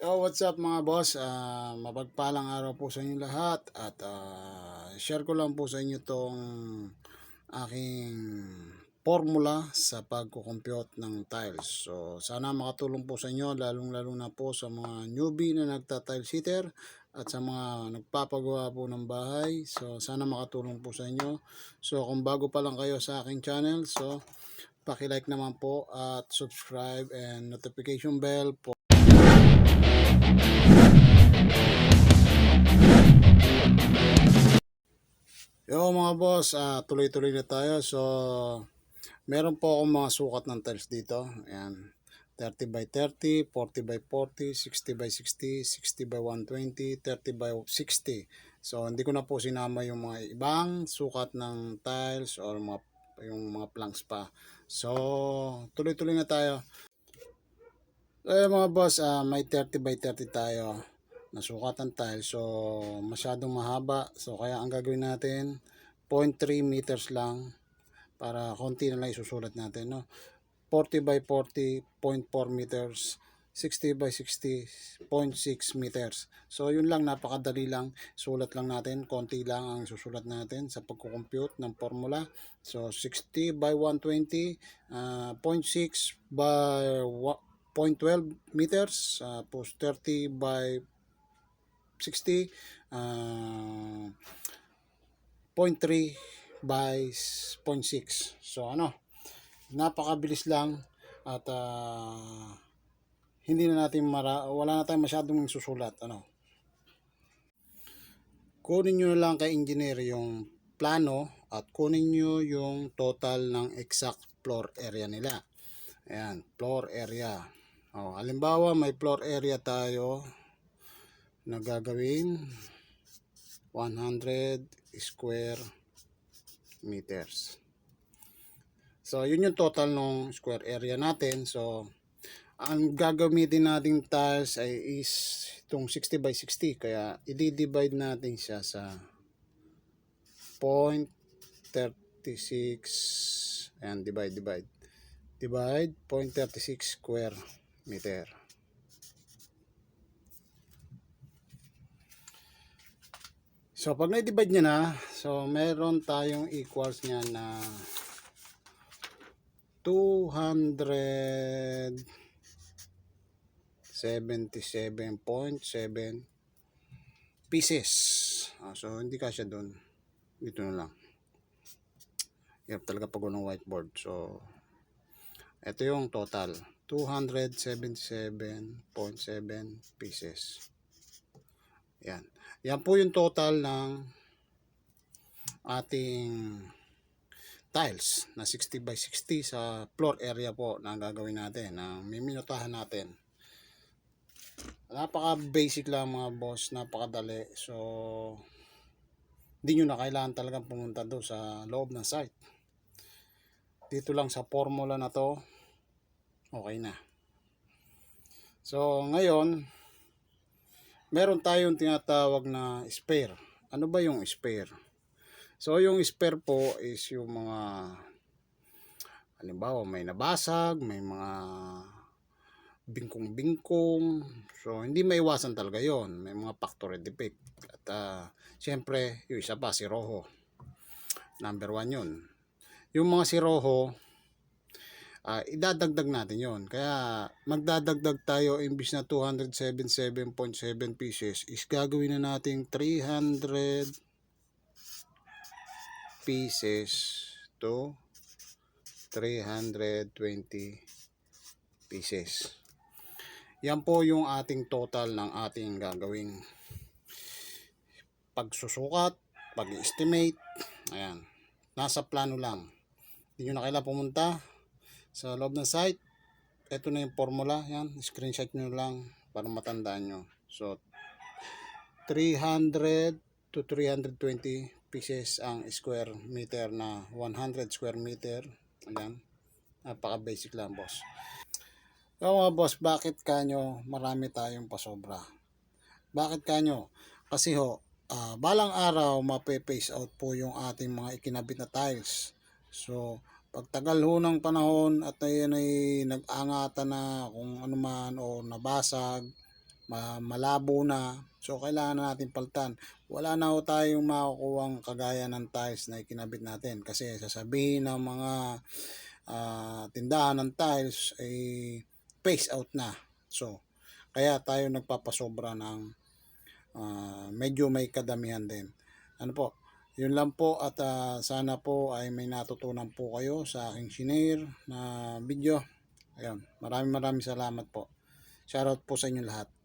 Yo, what's up mga boss? Ah, mapagpalang araw po sa inyo lahat at ah, share ko lang po sa inyo tong aking formula sa pagkukompute ng tiles. So, sana makatulong po sa inyo lalong-lalo na po sa mga newbie na nagta-tile sitter at sa mga nagpapagawa po ng bahay. So, sana makatulong po sa inyo. So, kung bago pa lang kayo sa aking channel, so paki-like naman po at subscribe and notification bell po mga boss, ah, tuloy-tuloy na tayo. So, meron po akong mga sukat ng tiles dito. Ayan. 30 by 30, 40 by 40, 60 by 60, 60 by 120, 30 by 60. So, hindi ko na po sinama yung mga ibang sukat ng tiles or mga, yung mga planks pa. So, tuloy-tuloy na tayo. So, ayan mga boss, ah, may 30 by 30 tayo nasukatan tile so masyadong mahaba so kaya ang gagawin natin 0.3 meters lang para konti na lang isusulat natin no? 40 by 40 0.4 meters 60 by 60 0.6 meters. So yun lang napakadali lang. Sulat lang natin konti lang ang susulat natin sa pagkukompute ng formula. So 60 by 120 uh, 0.6 by 0.12 meters uh, post 30 by 60 uh, 0.3 by 0.6 so ano napakabilis lang at uh, hindi na natin mara wala na tayong masyadong susulat ano. Kunin nyo lang kay engineer yung plano at kunin nyo yung total ng exact floor area nila. Ayan floor area. Oh, halimbawa may floor area tayo na gagawin 100 square meters. So, yun yung total ng square area natin. So, ang gagamitin nating tiles ay is itong 60 by 60. Kaya, i-divide natin siya sa 0.36 ayan, divide, divide. Divide 0.36 square meter. So, pag na-divide nyo na, so, meron tayong equals niya na 277.7 pieces. Ah, so, hindi kasya doon. Dito na lang. Hirap talaga pag ng whiteboard. So, ito yung total. 277.7 pieces. Yan. Yan po yung total ng ating tiles na 60 by 60 sa floor area po na gagawin natin, na miminutahan natin. Napaka basic lang mga boss, napakadali. So, hindi nyo na kailangan talagang pumunta doon sa loob ng site. Dito lang sa formula na to, okay na. So, ngayon, meron tayong tinatawag na spare. Ano ba yung spare? So, yung spare po is yung mga halimbawa may nabasag, may mga bingkong-bingkong. So, hindi maiwasan talaga yon May mga factory defect. At uh, syempre, yung isa pa, si Rojo. Number one yun. Yung mga si Rojo, uh, idadagdag natin yon Kaya magdadagdag tayo imbis na 277.7 pieces is gagawin na natin 300 pieces to 320 pieces. Yan po yung ating total ng ating gagawing pagsusukat, pag-estimate. Ayan. Nasa plano lang. Hindi nyo na kailangan pumunta sa loob ng site. Ito na yung formula. Yan. Screenshot nyo lang para matandaan nyo. So, 300 to 320 pieces ang square meter na 100 square meter. Ayan. Napaka basic lang boss. So mga boss, bakit kanyo marami tayong pasobra? Bakit kanyo? Kasi ho, uh, balang araw mape-face out po yung ating mga ikinabit na tiles. So, pagtagal ho ng panahon at ayan ay nag-angatan na kung ano man o nabasag, ma- malabo na. So, kailangan na natin paltan. Wala na ho tayong makukuhang kagaya ng tiles na ikinabit natin. Kasi sasabihin ng mga ah, tindahan ng tiles ay phase out na. So, kaya tayo nagpapasobra ng ah, medyo may kadamihan din. Ano po, yun lang po at ah, sana po ay may natutunan po kayo sa aking shinare na video. Ayun, maraming maraming salamat po. Shoutout po sa inyo lahat.